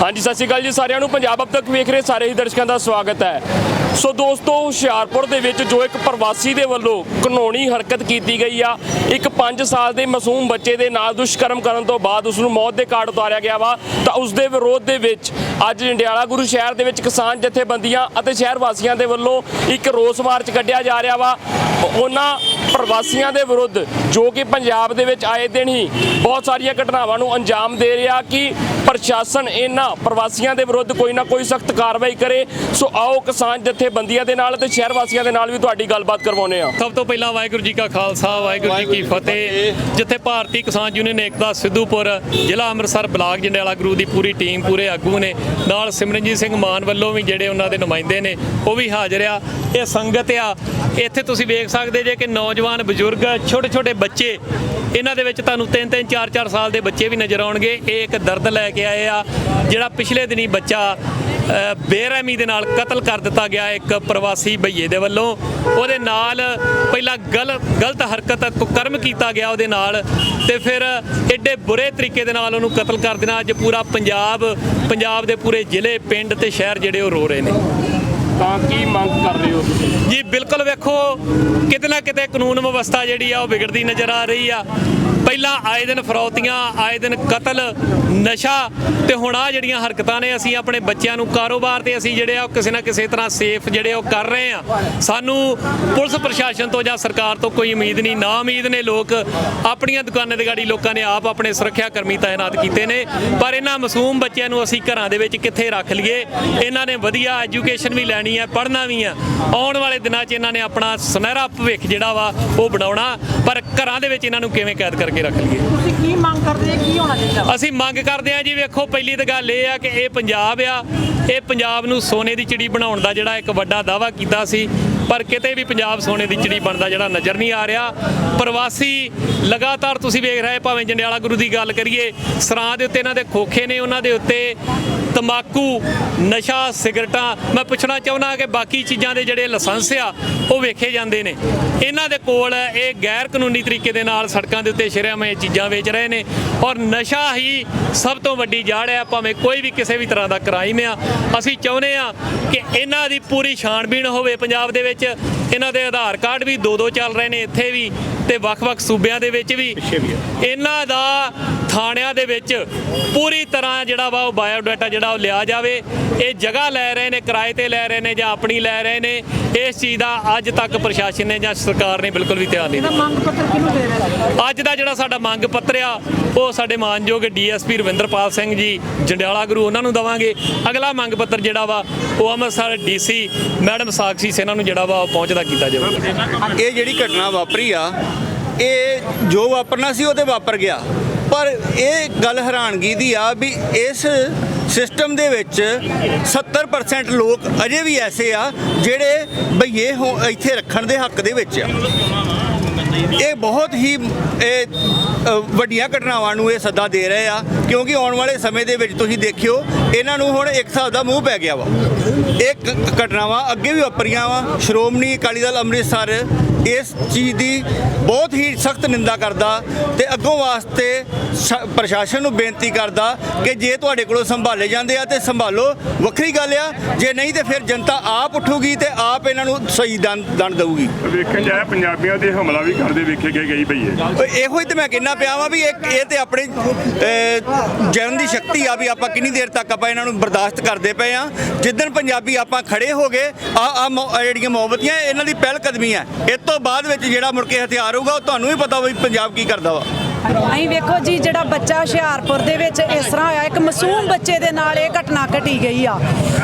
ਹਾਂਜੀ, ਸਤਿ ਸ਼੍ਰੀ ਅਕਾਲ ਜੀ ਸਾਰਿਆਂ ਨੂੰ। ਪੰਜਾਬ ਅਬ ਤੱਕ ਵੇਖ ਰਹੇ ਸਾਰੇ ਹੀ ਦਰਸ਼ਕਾਂ ਦਾ ਸਵਾਗਤ ਹੈ। ਸੋ ਦੋਸਤੋ, ਹੁਸ਼ਿਆਰਪੁਰ ਦੇ ਵਿੱਚ ਜੋ ਇੱਕ ਪ੍ਰਵਾਸੀ ਦੇ ਵੱਲੋਂ ਕਾਨੂੰਨੀ ਹਰਕਤ ਕੀਤੀ ਗਈ ਆ, ਇੱਕ 5 ਸਾਲ ਦੇ ਮਾਸੂਮ ਬੱਚੇ ਦੇ ਨਾਲ ਦੁਸ਼ਕਰਮ ਕਰਨ ਤੋਂ ਬਾਅਦ ਉਸ ਨੂੰ ਮੌਤ ਦੇ ਘਾਟ ਉਤਾਰਿਆ ਗਿਆ ਵਾ, ਤਾਂ ਉਸ ਦੇ ਵਿਰੋਧ ਦੇ ਵਿੱਚ ਅੱਜ ਜੰਡਿਆਲਾ ਗੁਰੂ ਸ਼ਹਿਰ ਦੇ ਵਿੱਚ ਕਿਸਾਨ ਜਥੇਬੰਦੀਆਂ ਅਤੇ ਸ਼ਹਿਰ ਵਾਸੀਆਂ ਦੇ ਵੱਲੋਂ ਇੱਕ ਰੋਸ ਮਾਰਚ ਕੱਢਿਆ ਜਾ ਰਿਹਾ ਵਾ। ਉਹਨਾਂ ਪ੍ਰਵਾਸੀਆਂ ਦੇ ਵਿਰੁੱਧ ਜੋ ਕਿ ਪੰਜਾਬ ਦੇ ਵਿੱਚ ਆਏ ਦਿਨ ਹੀ ਬਹੁਤ ਸਾਰੀਆਂ ਘਟਨਾਵਾਂ ਨੂੰ ਅੰਜਾਮ ਦੇ ਰਿਹਾ ਕਿ ਪ੍ਰਸ਼ਾਸਨ ਇਹਨਾਂ ਪ੍ਰਵਾਸੀਆਂ ਦੇ ਵਿਰੁੱਧ ਕੋਈ ਨਾ ਕੋਈ ਸਖਤ ਕਾਰਵਾਈ ਕਰੇ। ਸੋ ਆਓ ਕਿਸਾਨ ਜਥੇਬੰਦੀਆਂ ਦੇ ਨਾਲ ਤੇ ਸ਼ਹਿਰ ਵਾਸੀਆਂ ਦੇ ਨਾਲ ਵੀ ਤੁਹਾਡੀ ਗੱਲਬਾਤ ਕਰਵਾਉਨੇ ਆ ਸਭ ਤੋਂ ਪਹਿਲਾਂ ਵਾਹਿਗੁਰੂ ਜੀ ਕਾ ਖਾਲਸਾ ਵਾਹਿਗੁਰੂ ਜੀ ਕੀ ਫਤਿਹ। ਜਿੱਥੇ ਭਾਰਤੀ ਕਿਸਾਨ ਯੂਨੀਅਨ ਏਕਤਾ ਸਿੱਧੂਪੁਰ ਜ਼ਿਲ੍ਹਾ ਅੰਮ੍ਰਿਤਸਰ ਬਲਾਕ ਜੰਡਿਆਲਾ ਗੁਰੂ ਦੀ ਪੂਰੀ ਟੀਮ ਪੂਰੇ ਆਗੂ ਨੇ ਨਾਲ ਸਿਮਰਨਜੀਤ ਸਿੰਘ ਮਾਨ ਵੱਲੋਂ ਵੀ ਜਿਹੜੇ ਉਹਨਾਂ ਦੇ ਨੁਮਾਇੰਦੇ ਨੇ, ਉਹ ਵੀ ਹਾਜ਼ਰ ਆ। ਇਹ ਸੰਗਤ ਆ ਇੱਥੇ ਤੁਸੀਂ ਵੇਖ ਸਕਦੇ ਜੇ ਕਿ ਨੌਜਵਾਨ ਬਜ਼ੁਰਗ ਛੋਟੇ ਛੋਟੇ ਬੱਚੇ ਇਹਨਾਂ ਦੇ ਵਿੱਚ ਤੁਹਾਨੂੰ 3 3 4 4 ਸਾਲ ਦੇ ਬੱਚੇ ਵੀ ਨਜ਼ਰ ਆਉਣਗੇ। ਇਹ ਇੱਕ ਦਰਦ ਲੈ ਕੇ ਆਏ ਆ ਜਿਹੜਾ ਪਿਛਲੇ ਦਿਨੀ ਬੱਚਾ ਬੇਰਹਿਮੀ ਦੇ ਨਾਲ ਕਤਲ ਕਰ ਦਿੱਤਾ ਗਿਆ ਇੱਕ ਪ੍ਰਵਾਸੀ ਭਈਏ ਦੇ ਵੱਲੋਂ। ਉਹਦੇ ਨਾਲ ਪਹਿਲਾਂ ਗਲ ਗਲਤ ਹਰਕਤ ਕੁਕਰਮ ਕੀਤਾ ਗਿਆ ਉਹਦੇ ਨਾਲ ਤੇ ਫਿਰ ਐਡੇ ਬੁਰੇ ਤਰੀਕੇ ਦੇ ਨਾਲ ਉਹਨੂੰ ਕਤਲ ਕਰ ਦੇਣਾ। ਅੱਜ ਪੂਰਾ ਪੰਜਾਬ ਪੰਜਾਬ ਦੇ ਪੂਰੇ ਜ਼ਿਲ੍ਹੇ ਪਿੰਡ ਤੇ ਸ਼ਹਿਰ ਜਿਹੜੇ ਉਹ ਰੋ ਰਹੇ ਨੇ। ਤਾਂ ਕੀ ਮੰਗ ਕਰ ਰਹੇ ਹੋ ਤੁਸੀਂ? ਜੀ ਬਿਲਕੁਲ ਵੇਖੋ, ਕਿਤੇ ਨਾ ਕਿਤੇ ਕਾਨੂੰਨ ਵਿਵਸਥਾ ਜਿਹੜੀ ਆ ਉਹ ਵਿਗੜਦੀ ਨਜ਼ਰ ਆ ਰਹੀ ਆ। ਪਹਿਲਾਂ ਆਏ ਦਿਨ ਫਰੌਤੀਆਂ, ਆਏ ਦਿਨ ਕਤਲ, ਨਸ਼ਾ ਤੇ ਹੁਣ ਆ ਜਿਹੜੀਆਂ ਹਰਕਤਾਂ ਨੇ, ਅਸੀਂ ਆਪਣੇ ਬੱਚਿਆਂ ਨੂੰ ਕਾਰੋਬਾਰ ਤੇ ਅਸੀਂ ਜਿਹੜੇ ਆ ਉਹ ਕਿਸੇ ਨਾ ਕਿਸੇ ਤਰ੍ਹਾਂ ਸੇਫ ਜਿਹੜੇ ਉਹ ਕਰ ਰਹੇ ਆ। ਸਾਨੂੰ ਪੁਲਿਸ ਪ੍ਰਸ਼ਾਸਨ ਤੋਂ ਜਾਂ ਸਰਕਾਰ ਤੋਂ ਕੋਈ ਉਮੀਦ ਨਹੀਂ, ਨਾ ਉਮੀਦ ਨੇ ਲੋਕ ਆਪਣੀਆਂ ਦੁਕਾਨਾਂ ਦੇ ਗਾੜੀ ਲੋਕਾਂ ਨੇ ਆਪ ਆਪਣੇ ਸੁਰੱਖਿਆ ਕਰਮੀ ਤਾਇਨਾਤ ਕੀਤੇ ਨੇ। ਪਰ ਇਹਨਾਂ ਮਾਸੂਮ ਬੱਚਿਆਂ ਨੂੰ ਅਸੀਂ ਘਰਾਂ ਦੇ ਵਿੱਚ ਕਿੱਥੇ ਰੱਖ ਲਈਏ? ਇਹਨਾਂ ਨੇ ਵਧੀਆ ਐਜੂਕੇਸ਼ਨ ਵੀ ਲੈਣੀ ਹੈ ਪੜ੍ਹਨਾ ਵੀ ਆ। ਆਉਣ ਵਾਲੇ ਦਿਨਾਂ 'ਚ ਇਹਨਾਂ ਨੇ ਆਪਣਾ ਸੁਨਹਿਰਾ ਭਵਿੱਖ ਜਿਹੜਾ ਵਾ ਉਹ ਬਣਾਉਣਾ ਪਰ ਘਰਾਂ ਦੇ ਵਿੱਚ ਇਹਨਾਂ ਨੂੰ ਕਿਵੇਂ ਕੈਦ ਕਰਕੇ ਰੱਖ ਲਈਏ? ਤੁਸੀਂ ਕੀ ਮੰਗ ਕਰਦੇ ਜੀ ਕੀ ਹੋਣਾ ਚਾਹੀਦਾ? ਅਸੀਂ ਮੰਗ ਕਰਦੇ ਹਾਂ ਜੀ ਵੇਖੋ ਪਹਿਲੀ ਤਾਂ ਗੱਲ ਇਹ ਆ ਕਿ ਇਹ ਪੰਜਾਬ ਆ ਇਹ ਪੰਜਾਬ ਨੂੰ ਸੋਨੇ ਦੀ ਚਿੜੀ ਬਣਾਉਣ ਦਾ ਜਿਹੜਾ ਇੱਕ ਵੱਡਾ ਦਾਵਾ ਕੀਤਾ ਸੀ ਪਰ ਕਿਤੇ ਵੀ ਪੰਜਾਬ ਸੋਨੇ ਦੀ ਚਿੜੀ ਬਣਦਾ ਜਿਹੜਾ ਨਜ਼ਰ ਨਹੀਂ ਆ ਰਿਹਾ। ਪ੍ਰਵਾਸੀ ਲਗਾਤਾਰ ਤੁਸੀਂ ਵੇਖ ਰਹੇ ਭਾਵੇਂ ਜੰਡਿਆਲਾ ਗੁਰੂ ਦੀ ਗੱਲ ਕਰੀਏ ਸਰਾਂ ਦੇ ਉੱਤੇ ਇਹਨਾਂ ਦੇ ਖੋਖੇ ਨੇ ਉਹਨਾਂ ਦੇ ਉੱਤੇ ਤਮਾਕੂ ਨਸ਼ਾ ਸਿਗਰਟਾਂ ਮੈਂ ਪੁੱਛਣਾ ਚਾਹੁੰਦਾ ਕਿ ਬਾਕੀ ਚੀਜ਼ਾਂ ਦੇ ਜਿਹੜੇ ਲਾਇਸੈਂਸ ਆ ਉਹ ਵੇਖੇ ਜਾਂਦੇ ਨੇ। ਇਹਨਾਂ ਦੇ ਕੋਲ ਇਹ ਗੈਰ ਕਾਨੂੰਨੀ ਤਰੀਕੇ ਦੇ ਨਾਲ ਸੜਕਾਂ ਦੇ ਉੱਤੇ ਸ਼ਰੇਆਮ ਇਹ ਚੀਜ਼ਾਂ ਵੇਚ ਰਹੇ ਨੇ। ਔਰ ਨਸ਼ਾ ਹੀ ਸਭ ਤੋਂ ਵੱਡੀ ਜੜ ਹੈ ਭਾਵੇਂ ਕੋਈ ਵੀ ਕਿਸੇ ਵੀ ਤਰ੍ਹਾਂ ਦਾ ਕ੍ਰਾਈਮ ਆ। ਅਸੀਂ ਚਾਹੁੰਦੇ ਆ ਕਿ ਇਹਨਾਂ ਦੀ ਪੂਰੀ ਛਾਣਬੀਣ ਹੋਵੇ ਪੰਜਾਬ ਦੇ ਵਿੱਚ। ਇਹਨਾਂ ਦੇ ਆਧਾਰ ਕਾਰਡ ਵੀ ਦੋ ਦੋ ਚੱਲ ਰਹੇ ਨੇ ਇੱਥੇ ਵੀ ਤੇ ਵੱਖ-ਵੱਖ ਸੂਬਿਆਂ ਦੇ ਵਿੱਚ ਵੀ। ਇਹਨਾਂ ਦਾ ਥਾਣਿਆਂ ਦੇ ਵਿੱਚ ਪੂਰੀ ਤਰ੍ਹਾਂ ਜਿਹੜਾ ਵਾ ਉਹ ਬਾਇਓਡਾਟਾ ਜਿਹੜਾ ਉਹ ਲਿਆ ਜਾਵੇ। ਇਹ ਜਗ੍ਹਾ ਲੈ ਰਹੇ ਨੇ ਕਿਰਾਏ ਤੇ ਲੈ ਰਹੇ ਨੇ ਜਾਂ ਆਪਣੀ ਲੈ ਰਹੇ ਨੇ। ਇਸ ਚੀਜ਼ ਦਾ ਅੱਜ ਤੱਕ ਪ੍ਰਸ਼ਾਸਨ ਨੇ ਜਾਂ ਸਰਕਾਰ ਨੇ ਬਿਲਕੁਲ ਵੀ ਧਿਆਨ ਨਹੀਂ ਦਿੱਤਾ। ਮੰਗ ਪੱਤਰ ਕਿਹਨੂੰ ਦੇ ਰਹੇ ਨੇ? ਅੱਜ ਦਾ ਜਿਹੜਾ ਸਾਡਾ ਮੰਗ ਪੱਤਰ ਆ ਉਹ ਸਾਡੇ ਮਾਨਯੋਗ ਡੀਐਸਪੀ ਰਵਿੰਦਰਪਾਲ ਸਿੰਘ ਜੀ ਜੰਡਿਆਲਾ ਗੁਰੂ ਉਹਨਾਂ ਨੂੰ ਦਵਾਂਗੇ। ਅਗਲਾ ਮੰਗ ਪੱਤਰ ਜਿਹੜਾ ਵਾ ਉਹ ਅੰਮ੍ਰਿਤਸਰ ਡੀਸੀ ਮੈਡਮ ਸਾਕਸ਼ੀ ਸੇਨਾ ਨੂੰ ਜਿਹੜਾ ਵਾ ਉਹ ਪਹੁੰਚਦਾ ਕੀਤਾ ਜਾਵੇ। ਇਹ ਜਿਹੜੀ ਘਟਨਾ ਵਾਪਰੀ ਆ ਇਹ ਜੋ ਵਾਪਰਨਾ ਸੀ ਉਹ ਤੇ ਵਾਪਰ ਗਿਆ। ਪਰ ਇਹ ਗੱਲ ਹੈਰਾਨਗੀ ਦੀ ਆ ਵੀ ਇਸ ਸਿਸਟਮ ਦੇ ਵਿੱਚ 70% ਲੋਕ ਅਜੇ ਵੀ ਐਸੇ ਆ ਜਿਹੜੇ ਬਈਏ ਹੋ ਇੱਥੇ ਰੱਖਣ ਦੇ ਹੱਕ ਦੇ ਵਿੱਚ ਆ। ਇਹ ਬਹੁਤ ਹੀ ਇਹ, ਵੱਡੀਆਂ ਘਟਨਾਵਾਂ ਨੂੰ ਇਹ ਸੱਦਾ ਦੇ ਰਹੇ ਆ ਕਿਉਂਕਿ ਆਉਣ ਵਾਲੇ ਸਮੇਂ ਦੇ ਵਿੱਚ ਤੁਸੀਂ ਦੇਖਿਓ ਇਹਨਾਂ ਨੂੰ ਹੁਣ ਇੱਕ ਹਿਸਾਬ ਦਾ ਮੂੰਹ ਪੈ ਗਿਆ ਵਾ। ਇਹ ਘਟਨਾਵਾਂ ਅੱਗੇ ਵੀ ਵਾਪਰੀਆਂ ਵਾ। ਸ਼੍ਰੋਮਣੀ ਅਕਾਲੀ ਦਲ ਅੰਮ੍ਰਿਤਸਰ ਇਸ ਚੀਜ਼ ਦੀ ਬਹੁਤ ਹੀ ਸਖਤ ਨਿੰਦਾ ਕਰਦਾ ਤੇ ਅੱਗੋਂ ਵਾਸਤੇ ਪ੍ਰਸ਼ਾਸਨ ਨੂੰ ਬੇਨਤੀ ਕਰਦਾ ਕਿ ਜੇ ਤੁਹਾਡੇ ਕੋਲੋਂ ਸੰਭਾਲੇ ਜਾਂਦੇ ਆ ਤੇ ਸੰਭਾਲੋ। ਵੱਖਰੀ ਗੱਲ ਆ ਜੇ ਨਹੀਂ ਤੇ ਫਿਰ ਜਨਤਾ ਆਪ ਉੱਠੂਗੀ ਤੇ ਆਪ ਇਹਨਾਂ ਨੂੰ ਸਹੀ ਦੰਡ ਦੇਊਗੀ। ਵੇਖਣ ਜਾਇਆ ਪੰਜਾਬੀਆਂ ਤੇ ਹਮਲਾ ਵੀ ਕਰਦੇ ਵੇਖੇ ਗਏ ਗਈ ਭਈਏ ਓਏ ਇਹੋ ਹੀ ਤੇ ਮੈਂ ਕਹਿਣਾ ਪਿਆ ਵਾਂ ਵੀ ਇਹ ਇਹ ਤੇ ਆਪਣੇ ਜਨ ਦੀ ਸ਼ਕਤੀ ਆ ਵੀ ਆਪਾਂ ਕਿੰਨੀ ਦੇਰ ਤੱਕ ਆਪਾਂ ਇਹਨਾਂ ਨੂੰ ਬਰਦਾਸ਼ਤ ਕਰਦੇ ਪਏ ਆ। ਜਿੱਦਣ ਪੰਜਾਬੀ ਆਪਾਂ ਖੜੇ ਹੋ ਗਏ ਆ ਆ ਜਿਹੜੀਆਂ ਮੌਬਤੀਆਂ ਇਹਨਾਂ ਦੀ ਪਹਿਲ ਕਦਮੀ ਆ। ਇਸ ਤੋਂ ਬਾਅਦ ਵਿੱਚ ਜਿਹੜਾ ਮੁੜ ਕੇ ਹਥਿਆਰ ਹੋਊਗਾ, ਉਹ ਤੁਹਾਨੂੰ ਵੀ ਪਤਾ ਵੀ ਪੰਜਾਬ ਕੀ ਕਰਦਾ ਵਾ। ਅਸੀਂ ਵੇਖੋ ਜੀ, ਜਿਹੜਾ ਬੱਚਾ ਹੁਸ਼ਿਆਰਪੁਰ ਦੇ ਵਿੱਚ ਇਸ ਤਰ੍ਹਾਂ ਹੋਇਆ, ਇੱਕ ਮਾਸੂਮ ਬੱਚੇ ਦੇ ਨਾਲ ਇਹ ਘਟਨਾ ਘਟੀ ਗਈ ਆ।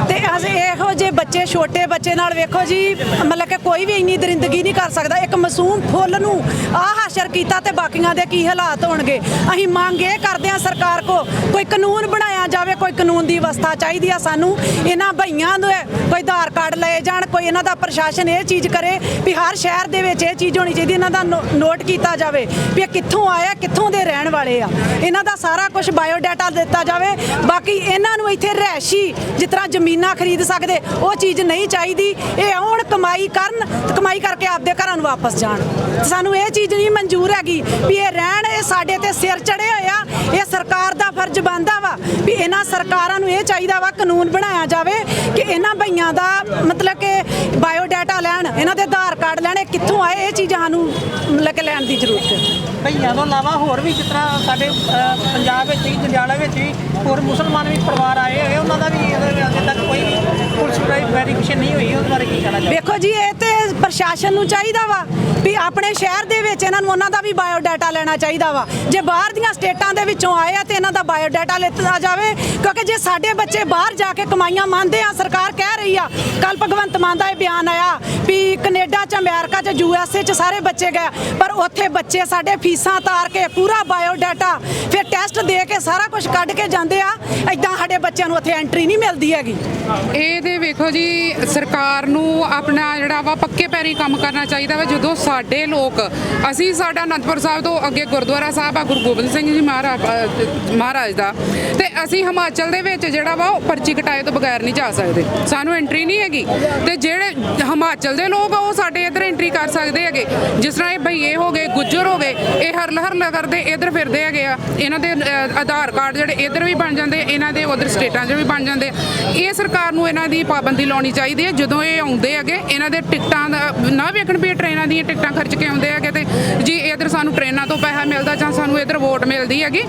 ਤੇ ਅਸੀਂ ਇਹੋ ਜਿਹੇ ਬੱਚੇ, ਛੋਟੇ ਬੱਚੇ ਨਾਲ ਵੇਖੋ ਜੀ, ਮਤਲਬ ਕਿ ਕੋਈ ਵੀ ਇੰਨੀ ਦਰਿੰਦਗੀ ਨਹੀਂ ਕਰ ਸਕਦਾ। ਇੱਕ ਮਾਸੂਮ ਫੁੱਲ ਨੂੰ ਆਹ ਹਾਸ਼ਰ ਕੀਤਾ ਤੇ ਬਾਕੀਆਂ ਦੇ ਕੀ ਹਾਲਾਤ ਹੋਣਗੇ? ਅਸੀਂ ਮੰਗ ਇਹ ਕਰਦੇ ਹਾਂ ਸਰਕਾਰ ਕੋ, ਕੋਈ ਕਾਨੂੰਨ ਬਣਾਇਆ ਜਾਵੇ, ਕੋਈ ਕਾਨੂੰਨ ਦੀ ਵਿਵਸਥਾ ਚਾਹੀਦੀ ਆ ਸਾਨੂੰ। ਇਹਨਾਂ ਭਈਆਂ ਨੂੰ ਕੋਈ ਆਧਾਰ ਕਾਰਡ ਲਏ ਜਾਣ, ਕੋਈ ਇਹਨਾਂ ਦਾ ਪ੍ਰਸ਼ਾਸਨ ਇਹ ਚੀਜ਼ ਕਰੇ ਵੀ ਹਰ ਸ਼ਹਿਰ ਦੇ ਵਿੱਚ ਇਹ ਚੀਜ਼ ਹੋਣੀ ਚਾਹੀਦੀ, ਇਹਨਾਂ ਦਾ ਨੋ- ਨੋਟ ਕੀਤਾ ਜਾਵੇ ਵੀ ਇਹ ਕਿੱਥੋਂ ਆਇਆ ਕਿੱਥੋਂ ਦੇ ਰਹਿਣ ਵਾਲੇ ਆ? ਇਹਨਾਂ ਦਾ ਸਾਰਾ ਕੁਝ ਬਾਇਓ ਡਾਟਾ ਦਿੱਤਾ ਜਾਵੇ। ਬਾਕੀ ਇਹਨਾਂ ਨੂੰ ਇੱਥੇ ਰਹਿਸ਼ੀ ਜਿਸ ਤਰ੍ਹਾਂ ਜ਼ਮੀਨਾਂ ਖਰੀਦ ਸਕਦੇ, ਉਹ ਚੀਜ਼ ਨਹੀਂ ਚਾਹੀਦੀ। ਇਹ ਆਉਣ, ਕਮਾਈ ਕਰਨ ਤੇ ਕਮਾਈ ਕਰਕੇ ਆਪਦੇ ਘਰਾਂ ਨੂੰ ਵਾਪਸ ਜਾਣ। ਸਾਨੂੰ ਇਹ ਚੀਜ਼ ਨਹੀਂ ਮਨਜ਼ੂਰ ਹੈਗੀ ਵੀ ਇਹ ਰਹਿਣ, ਇਹ ਸਾਡੇ ਤੇ ਸਿਰ ਚੜੇ ਹੋਏ ਆ। ਇਹ ਸਰਕਾਰ ਦਾ ਫਰਜ਼ ਬਣਦਾ ਇਹਨਾਂ ਸਰਕਾਰਾਂ ਨੂੰ ਇਹ ਚਾਹੀਦਾ ਵਾ ਕਾਨੂੰਨ ਬਣਾਇਆ ਜਾਵੇ ਕਿ ਇਹਨਾਂ ਭਈਆਂ ਦਾ ਮਤਲਬ ਕਿ ਬਾਇਓ ਡਾਟਾ ਲੈਣ ਇਹਨਾਂ ਦੇ ਆਧਾਰ ਕਾਰਡ ਲੈਣ ਕਿੱਥੋਂ ਆਏ ਇਹ ਚੀਜ਼ਾਂ ਨੂੰ ਮਤਲਬ ਕਿ ਲੈਣ ਦੀ ਜ਼ਰੂਰਤ ਹੈ। ਭਈਆਂ ਤੋਂ ਇਲਾਵਾ ਹੋਰ ਵੀ ਜਿਸ ਤਰ੍ਹਾਂ ਸਾਡੇ ਪੰਜਾਬ ਵਿੱਚ ਵੀ ਜੰਡਿਆਲਾ ਵਿੱਚ ਵੀ ਹੋਰ ਮੁਸਲਮਾਨ ਵੀ ਪਰਿਵਾਰ ਆਏ ਹੋਏ ਉਹਨਾਂ ਦਾ ਵੀ ਅਜੇ ਤੱਕ ਕੋਈ ਪੁਲਿਸ ਵੈਰੀਫਿਕੇਸ਼ਨ ਨਹੀਂ ਹੋਈ ਉਹਦੇ ਬਾਰੇ ਕੀ ਕਹਿਣਾ ਚਾਹੁੰਦੇ ਵੇਖੋ ਜੀ ਇਹ ਤੇ ਪ੍ਰਸ਼ਾਸਨ ਨੂੰ ਚਾਹੀਦਾ ਵਾ ਵੀ ਆਪਣੇ ਸ਼ਹਿਰ ਦੇ ਵਿੱਚ ਇਹਨਾਂ ਨੂੰ ਉਹਨਾਂ ਦਾ ਵੀ ਬਾਇਓ ਡਾਟਾ ਲੈਣਾ ਚਾਹੀਦਾ ਵਾ। ਜੇ ਬਾਹਰ ਦੀਆਂ ਸਟੇਟਾਂ ਦੇ ਵਿੱਚੋਂ ਆਏ ਆ ਤੇ ਇਹਨਾਂ ਦਾ ਬਾਇਓ ਡਾਟਾ ਲਿੱਤਾ ਜਾਵੇ, ਕਿਉਂਕਿ ਜੇ ਸਾਡੇ ਬੱਚੇ ਬਾਹਰ ਜਾ ਕੇ ਕਮਾਈਆਂ ਮੰਨਦੇ ਆ, ਸਰਕਾਰ ਕਹਿ ਰਹੀ ਆ ਕੱਲ ਭਗਵੰਤ ਮਾਨ ਦਾ ਇਹ ਬਿਆਨ ਆਇਆ ਵੀ ਕੈਨੇਡਾ ਚ, ਅਮਰੀਕਾ ਚ, ਯੂ ਐੱਸ ਏ ਚ ਸਾਰੇ ਬੱਚੇ ਗਏ, ਪਰ ਉੱਥੇ ਬੱਚੇ ਸਾਡੇ ਫੀਸਾਂ ਤਾਰ ਕੇ ਪੂਰਾ ਬਾਇਓ ਡਾਟਾ ਫਿਰ ਟੈਸਟ ਦੇ ਕੇ ਸਾਰਾ ਕੁਝ ਕੱਢ ਕੇ ਜਾਂਦੇ ਆ ਐਦਾਂ ਸਾਡੇ ਬੱਚਿਆਂ ਨੂੰ ਉੱਥੇ ਐਂਟਰੀ ਨਹੀਂ ਮਿਲਦੀ ਹੈਗੀ। ਇਹ ਤੇ ਵੇਖੋ ਜੀ, ਸਰਕਾਰ ਨੂੰ ਆਪਣਾ ਜਿਹੜਾ ਵਾ ਪੱਕੇ ਪੈਰੀ ਕੰਮ ਕਰਨਾ ਚਾਹੀਦਾ ਵਾ। ਜਦੋਂ ਸਾਡੇ ਲੋਕ, ਅਸੀਂ ਸਾਡਾ ਅਨੰਦਪੁਰ ਸਾਹਿਬ ਤੋਂ ਅੱਗੇ ਗੁਰਦੁਆਰਾ ਸਾਹਿਬ ਆ, ਗੁਰੂ ਗੋਬਿੰਦ ਸਿੰਘ ਜੀ ਮਹਾਰਾਜ ਮਹਾਰਾਜ ਦਾ। ਤੇ ਅਸੀਂ ਹਿਮਾਚਲ ਦੇ ਵਿੱਚ ਜਿਹੜਾ ਵਾ, ਉਹ ਪਰਚੀ ਕਟਾਏ ਤੋਂ ਬਗੈਰ ਨਹੀਂ ਜਾ ਸਕਦੇ। ਸਾਨੂੰ ਐਂਟਰੀ ਨਹੀਂ ਹੈਗੀ। ਤੇ ਜਿਹੜੇ ਹਿਮਾਚਲ ਦੇ ਲੋਕ ਆ, ਉਹ ਸਾਡੇ ਇੱਧਰ ਐਂਟਰੀ ਕਰ ਸਕਦੇ ਹੈਗੇ। ਜਿਸ ਤਰ੍ਹਾਂ ਇਹ ਭਈਏ ਹੋ ਗਏ, ਗੁੱਜਰ ਹੋ ਗਏ, ਇਹ ਹਰਲ ਹਰਲ ਕਰਦੇ, ਇੱਧਰ ਫਿਰਦੇ ਹੈਗੇ ਆ। ਇਹਨਾਂ ਦੇ ਆਧਾਰ ਕਾਰਡ ਜਿਹੜੇ ਇੱਧਰ ਵੀ ਬਣ ਜਾਂਦੇ, ਇਹਨਾਂ ਦੇ ਉਧਰ ਸਟੇਟਾਂ 'ਚ ਵੀ ਬਣ ਜਾਂਦੇ। ਇਹ ਸਰਕਾਰ ਨੂੰ ਇਹਨਾਂ ਦੀ ਪਾਬੰਦੀ ਲਾਉਣੀ ਚਾਹੀਦੀ ਹੈ। ਜਦੋਂ ਇਹ ਆਉਂਦੇ ਹੈਗੇ, ਇਹਨਾਂ ਦੇ ਟਿਕਟਾਂ ਨਾ ਵੇਖਣ ਵੀ ਇਹ ਟ੍ਰੇਨਾਂ ਦੀਆਂ ਟਿਕਟਾਂ ਖਰਚ ਕੇ ਆਉਂਦੇ ਹੈਗੇ ਤੇ ਜੀ ਇੱਧਰ ਸਾਨੂੰ ਟ੍ਰੇਨਾਂ ਤੋਂ ਪੈਸਾ ਮਿਲਦਾ ਜਾਂ ਸਾਨੂੰ ਇੱਧਰ ਵੋਟ ਮਿਲਦੀ ਹੈਗੀ,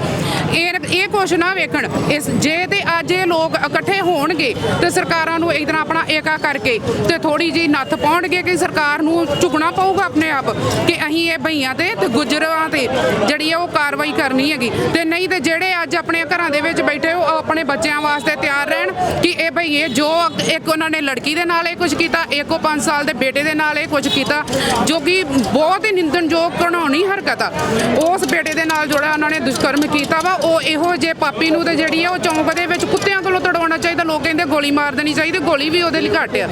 ਇਹ ਇਹ ਕੁਛ ਨਾ ਵੇਖਣ। ਇਸ, ਜੇ ਤੇ ਅੱਜ ਇਹ ਲੋਕ ਇਕੱਠੇ ਹੋਣਗੇ ਤੇ ਸਰਕਾਰਾਂ ਨੂੰ ਇਸ ਤਰ੍ਹਾਂ ਆਪਣਾ ਏਕਾ ਕਰਕੇ ਤੇ ਥੋੜੀ ਜੀ ਨੱਥ ਪਾਉਣਗੇ ਕਿ ਸਰਕਾਰ ਨੂੰ ਝੁਕਣਾ ਪਊਗਾ ਆਪਣੇ ਆਪ ਕਿ ਅਸੀਂ ਇਹ ਭਈਆਂ ਤੇ ਤੇ ਗੁਜਰਾਂ ਤੇ ਜਿਹੜੀ ਆ ਉਹ ਕਾਰਵਾਈ ਕਰਨੀ ਹੈਗੀ। ਤੇ ਨਹੀਂ ਤੇ ਜਿਹੜੇ ਅੱਜ ਆਪਣੇ ਘਰਾਂ ਦੇ ਵਿੱਚ ਬੈਠੇ ਹੋ ਉਹ ਆਪਣੇ ਬੱਚਿਆਂ ਵਾਸਤੇ ਤਿਆਰ ਰਹਿਣ ਕਿ ਇਹ ਭਈਏ ਜੋ ਇੱਕ ਉਹਨਾਂ ਨੇ ਲੜਕੀ ਦੇ ਨਾਲ ਇਹ ਕੁਝ ਕੀਤਾ, ਇੱਕ ਉਹ 5 ਸਾਲ ਦੇ ਬੇਟੇ ਦੇ ਨਾਲ ਇਹ ਕੁਝ ਕੀਤਾ, ਜੋ ਕਿ ਬਹੁਤ ਹੀ ਨਿੰਦਣਯੋਗ, ਘਣਾਉਣੀ ਹਰਕਤ ਆ। ਉਸ ਬੇਟੇ ਦੇ ਨਾਲ ਜਿਹੜਾ ਉਹਨਾਂ ਨੇ ਦੁਸ਼ਕਰਮ ਕੀਤਾ ਵਾ, ਉਹ ਇਹੋ ਜੇ ਪਾਪੀ ਨੂੰ ਤੇ ਜਿਹੜੀ ਆ ਉਹ ਚੌਂਕ ਦੇ ਵਿੱਚ ਕੁੱਤਿਆਂ ਕੋਲੋਂ ਤੜਾਉਣਾ ਚਾਹੀਦਾ, ਲੋਕ ਕਹਿੰਦੇ ਗੋਲੀ ਮਾਰ ਦੇਣੀ ਚਾਹੀਦੀ, ਗੋਲੀ ਵੀ ਉਹਦੇ ਲਈ ਘੱਟ ਆ।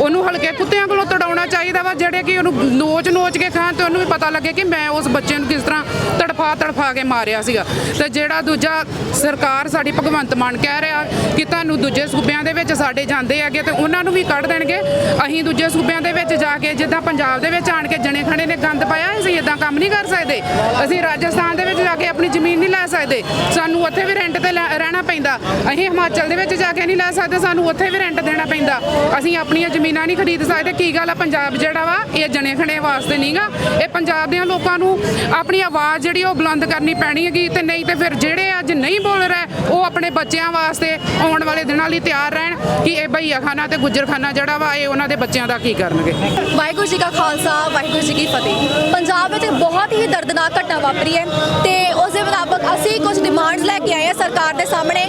ਉਹਨੂੰ ਹਲਕੇ ਕੁੱਤਿਆਂ ਕੋਲੋਂ ਤੜਾਉਣਾ ਚਾਹੀਦਾ ਵਾ, ਜਿਹੜੇ ਕਿ ਉਹਨੂੰ ਨੋਚ ਨੋਚ ਕੇ ਖਾਣ ਤੇ ਉਹਨੂੰ ਵੀ ਪਤਾ ਲੱਗੇ ਕਿ ਮੈਂ ਉਸ ਬੱਚੇ ਨੂੰ ਕਿਸ ਤਰ੍ਹਾਂ ਤੜਫਾ ਤੜਫਾ ਕੇ ਮਾਰਿਆ ਸੀਗਾ। ਤੇ ਜਿਹੜਾ ਦੂਜਾ ਸਰਕਾਰ ਸਾਡੀ ਭਗਵੰਤ ਮਾਨ ਕਹਿ ਰਿਹਾ ਕਿ ਤੁਹਾਨੂੰ ਦੂਜੇ ਸੂਬਿਆਂ ਦੇ ਵਿੱਚ ਸਾਡੇ ਜਾਂਦੇ ਹੈਗੇ ਤੇ ਉਹਨਾਂ ਨੂੰ ਵੀ ਕੱਢ ਦੇਣਗੇ, ਅਸੀਂ ਦੂਜੇ ਸੂਬਿਆਂ ਦੇ ਵਿੱਚ ਜਾ ਕੇ ਜਿੱਦਾਂ ਪੰਜਾਬ ਦੇ ਵਿੱਚ ਆਣ ਕੇ ਜਣੇ ਖਣੇ ਨੇ ਗੰਦ ਪਾਇਆ, ਅਸੀਂ ਇਦਾਂ ਕੰਮ ਨਹੀਂ ਕਰ ਸਕਦੇ। ਅਸੀਂ ਰਾਜਸਥਾਨ ਦੇ ਵਿੱਚ ਜਾ ਕੇ ਆਪਣੀ ਜ਼ਮੀਨ ਨਹੀਂ ਲੈ ਸਕਦੇ। ਸਾਨੂੰ ਉੱਥੇ ਵੀ ਰੈਂਟ ਤੇ ਲੈ- ਰਹਿਣਾ ਪੈਂਦਾ। ਅਸੀਂ ਹਿਮਾਚਲ ਦੇ ਵਿੱਚ ਜਾ ਕੇ ਨਹੀਂ ਲੈ ਸਕਦੇ, ਸਾਨੂੰ ਉੱਥੇ ਵੀ ਰੈਂਟ ਦੇਣਾ ਪੈਂਦਾ। ਅਸੀਂ ਆਪਣੀਆਂ ਜ਼ਮੀਨਾਂ ਨਹੀਂ ਖਰੀਦ ਸਕਦੇ। ਕੀ ਗੱਲ ਆ, ਪੰਜਾਬ ਜਿਹੜਾ ਵਾ, ਇਹ ਜਣੇ ਖਣੇ ਵਾਸਤੇ ਨਹੀਂਗਾ। ਇਹ ਪੰਜਾਬ ਦੇ ਲੋਕਾਂ ਨੂੰ ਆਪਣੀ ਆਵਾਜ਼ ਜਿਹੜੀ ਉਹ ਬੁਲੰਦ ਕਰਨੀ ਪੈਣੀ ਹੈਗੀ ਤੇ ਨਹੀਂ ਤੇ ਫਿਰ ਜਿਹੜੇ ਅੱਜ ਨਹੀਂ ਬੋਲ ਰਹੇ, ਉਹ ਆਪਣੇ ਬੱਚਿਆਂ ਵਾਸਤੇ ਆਉਣ ਵਾਲੇ ਦਿਨਾਂ ਲਈ ਤਿਆਰ ਰਹਿਣ ਕਿ ਇਹ ਭਈਆ ਖਾਨਾ ਤੇ ਗੁੱਜਰ ਖਾਨਾ ਜਿਹੜਾ ਵਾ, ਇਹ ਉਹਨਾਂ ਦੇ ਬੱਚਿਆਂ ਦਾ ਕੀ ਕਰਨਗੇ? ਵਾਹਿਗੁਰੂ ਜੀ ਕਾ ਖਾਲਸਾ, ਵਾਹਿਗੁਰੂ ਜੀ ਕੀ ਫਤਿਹ। ਪੰਜਾਬ ਵਿੱਚ ਬਹੁਤ ਹੀ ਦਰਦਨਾਕ ਘਟਨਾ ਵਾਪਰੀ ਹੈ ਤੇ ਉਸ ਦੇ ਮੁਤਾਬਕ ਅਸੀਂ ਕੁਝ ਡਿਮਾਂਡਸ ਲੈ ਕੇ ਆਏ ਹਾਂ ਸਰਕਾਰ ਦੇ ਸਾਹਮਣੇ।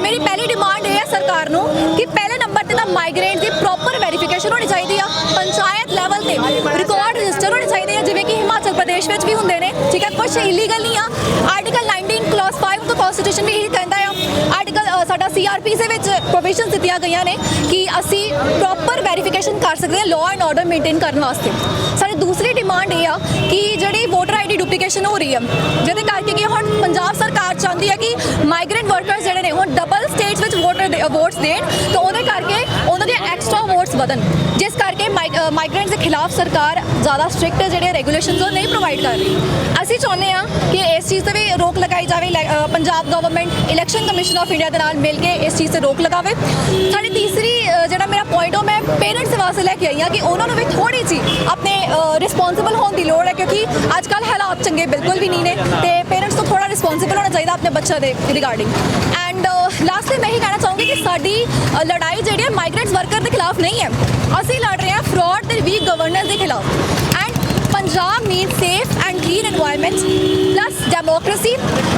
ਮੇਰੀ ਪਹਿਲੀ ਡਿਮਾਂਡ ਇਹ ਹੈ ਸਰਕਾਰ ਨੂੰ ਕਿ ਪਹਿਲੇ ਨੰਬਰ ਤੇ ਤਾਂ ਮਾਈਗ੍ਰੇਂਟ ਦੀ ਪ੍ਰੋਪਰ ਵੈਰੀਫਿਕੇਸ਼ਨ ਹੋਣੀ ਚਾਹੀਦੀ ਆ, ਪੰਚਾਇਤ ਲੈਵਲ ਤੇ ਰਿਕਾਰਡ ਰਜਿਸਟਰ ਹੋਣੇ ਚਾਹੀਦੇ ਆ, ਜਿਵੇਂ ਕਿ ਹਿਮਾਚਲ ਪ੍ਰਦੇਸ਼ ਵਿੱਚ ਵੀ ਹੁੰਦੇ ਨੇ, ਠੀਕ ਹੈ ਕੁਝ ਇਲੀਗਲ ਨਹੀਂ ਆ। ਆਰਟੀਕਲ 19 ਕਲਾਸ 5 ਤੋਂ ਕਨਸਟੀਟਿਊਸ਼ਨ ਵੀ ਇਹੀ ਕਹਿੰਦਾ ਆ। ਸਾਡਾ ਸੀਆਰਪੀ ਦੇ ਵਿੱਚ ਪ੍ਰੋਵੀਜ਼ਨਸ ਦਿੱਤੀਆਂ ਗਈਆਂ ਨੇ ਕਿ ਅਸੀਂ ਪ੍ਰੋਪਰ ਵੈਰੀਫਿਕੇਸ਼ਨ ਕਰ ਸਕਦੇ ਹਾਂ ਲਾਅ ਐਂਡ ਆਰਡਰ ਮੇਨਟੇਨ ਕਰਨ ਵਾਸਤੇ। ਸਾਡੀ ਦੂਸਰੀ ਡਿਮਾਂਡ ਇਹ ਆ ਕਿ ਜਿਹੜੀ ਵੋਟਰ ਆਈਡੀ ਡੁਪਲੀਕੇਸ਼ਨ ਹੋ ਰਹੀ ਹੈ ਜਿਹਦੇ ਕਰਕੇ ਕਿ ਹੁਣ ਪੰਜਾਬ ਸਰਕਾਰ ਚਾਹੁੰਦੀ ਹੈ ਕਿ ਮਾਈਗ੍ਰੈਂਟ ਵਰਕਰਸ ਜਿਹੜੇ ਨੇ ਹੁਣ ਡਬਲ ਸਟੇਟਸ ਵਿੱਚ ਵੋਟਰ ਵੋਟਸ ਦੇਣ, ਤਾਂ ਉਹਦੇ ਕਰਕੇ ਉਹਨਾਂ ਦੀਆਂ ਐਕਸਟਰਾ ਵੋਟਸ ਵਧਣ ਜਿਸ ਕਰਕੇ ਮਾਈਗ੍ਰੈਂਟਸ ਦੇ ਖਿਲਾਫ ਸਰਕਾਰ ਜ਼ਿਆਦਾ ਸਟ੍ਰਿਕਟ ਜਿਹੜੇ ਰੈਗੂਲੇਸ਼ਨਸ ਉਹ ਨਹੀਂ ਪ੍ਰੋਵਾਈਡ ਕਰ ਰਹੀ। ਅਸੀਂ ਚਾਹੁੰਦੇ ਹਾਂ ਕਿ ਇਸ ਚੀਜ਼ ਤੇ ਵੀ ਰੋਕ ਲਗਾਈ ਜਾਵੇ। ਇਲੈ- Punjab government election commission of India ਦੇ ਨਾਲ ਮਿਲ ਕੇ ਇਸ ਚੀਜ਼ ਤੇ ਰੋਕ ਲਗਾਵੇ। ਸਾਡੀ ਤੀਸਰੀ ਜਿਹੜਾ ਮੇਰਾ ਪੁਆਇੰਟ ਉਹ ਮੈਂ ਪੇਰੈਂਟਸ ਵਾਸਤੇ ਲੈ ਕੇ ਆਈ ਹਾਂ ਕਿ ਉਹਨਾਂ ਨੂੰ ਵੀ ਥੋੜੀ ਜੀ ਆਪਣੇ ਰਿਸਪੌਂਸਿਬਲ ਹੋਣ ਦੀ ਲੋੜ ਹੈ ਕਿਉਂਕਿ ਅੱਜ ਕੱਲ ਹਾਲਾਤ ਚੰਗੇ ਬਿਲਕੁਲ ਵੀ ਨਹੀਂ ਨੇ ਤੇ ਪੇਰੈਂਟਸ ਤੋਂ ਥੋੜਾ ਰਿਸਪੌਂਸਿਬਲ ਹੋਣਾ ਚਾਹੀਦਾ ਆਪਣੇ ਬੱਚਿਆਂ ਦੇ ਰਿਗਾਰਡਿੰਗ ਐਂਡ ਲਾਸਟਲੀ ਮੈਂ ਇਹ ਕਹਿਣਾ ਚਾਹੂੰਗੀ ਕਿ ਸਾਡੀ ਲੜਾਈ ਜਿਹੜੀ ਹੈ ਮਾਈਗ੍ਰੈਂਟਸ ਵਰਕਰ ਖਿਲਾਫ ਨਹੀਂ ਹੈ ਅਸੀਂ ਲੜ ਰਹੇ ਹਾਂ ਫਰਾਡ ਤੇ ਵੀ ਗਵਰਨੈਂਸ ਦੇ ਖਿਲਾਫ and Punjab needs safe and clean environment plus democracy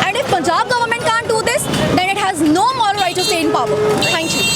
and if Punjab government can't do this then it has no moral right to stay in power thank you